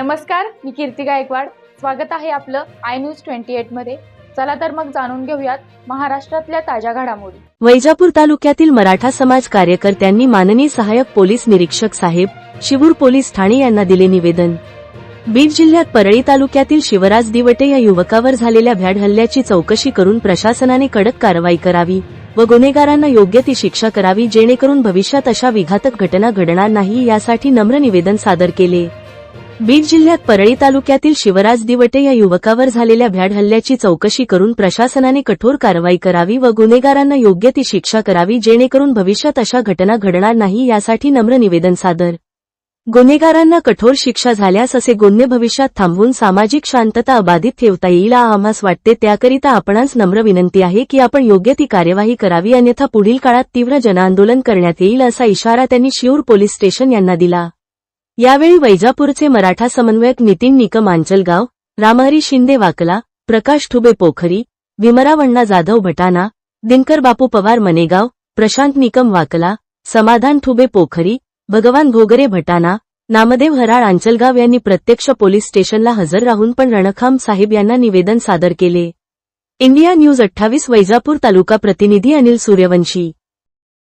नमस्कार मी कीर्ती गायकवाड. स्वागत आहे आपलं आय न्यूज ट्वेंटी एटमध्ये. चला तर मग जाणून घेऊयात महाराष्ट्रातल्या ताज्या घडामोडी. वैजापूर तालुक्यातील मराठा समाज कार्यकर्त्यांनी माननीय सहाय्यक पोलीस निरीक्षक साहेब शिवूर पोलीस ठाणे यांना दिले निवेदन. बीड जिल्ह्यात परळी तालुक्यातील शिवराज दिवटे या युवकावर झालेल्या भ्याड हल्ल्याची चौकशी करून प्रशासनाने कडक कारवाई करावी व गुन्हेगारांना योग्य ती शिक्षा करावी जेणेकरून भविष्यात अशा विघातक घटना घडणार नाही यासाठी नम्र निवेदन सादर केले. बीड जिल्ह्यात परळी तालुक्यातील शिवराज दिवटे या युवकावर झालेल्या भ्याड हल्ल्याची चौकशी करून प्रशासनाने कठोर कारवाई करावी व गुन्हेगारांना योग्य ती शिक्षा करावी जेणेकरून भविष्यात अशा घटना घडणार नाही यासाठी नम्र निवेदन सादर. गुन्हेगारांना कठोर शिक्षा झाल्यास असे गुन्हे भविष्यात थांबवून सामाजिक शांतता अबाधित ठेवता येईल आम्हास वाटते त्याकरिता आपणास नम्र विनंती आहे की आपण योग्य ती कार्यवाही करावी अन्यथा पुढील काळात तीव्र जनआंदोलन करण्यात येईल असा इशारा त्यांनी शिऊर पोलीस स्टेशन यांना दिला. यावेळी वैजापूरचे मराठा समन्वयक नितीन निकम आंचलगाव रामहरी शिंदे वाकला प्रकाश ठुबे पोखरी विमरावण्णा जाधव भटाना दिनकर बापू पवार मनेगाव प्रशांत निकम वाकला समाधान ठुबे पोखरी भगवान घोगरे भटाना नामदेव हराळ आंचलगाव यांनी प्रत्यक्ष पोलीस स्टेशनला हजर राहून पण रणखाम साहेब यांना निवेदन सादर केले. इंडिया न्यूज अठ्ठावीस वैजापूर तालुका प्रतिनिधी अनिल सूर्यवंशी.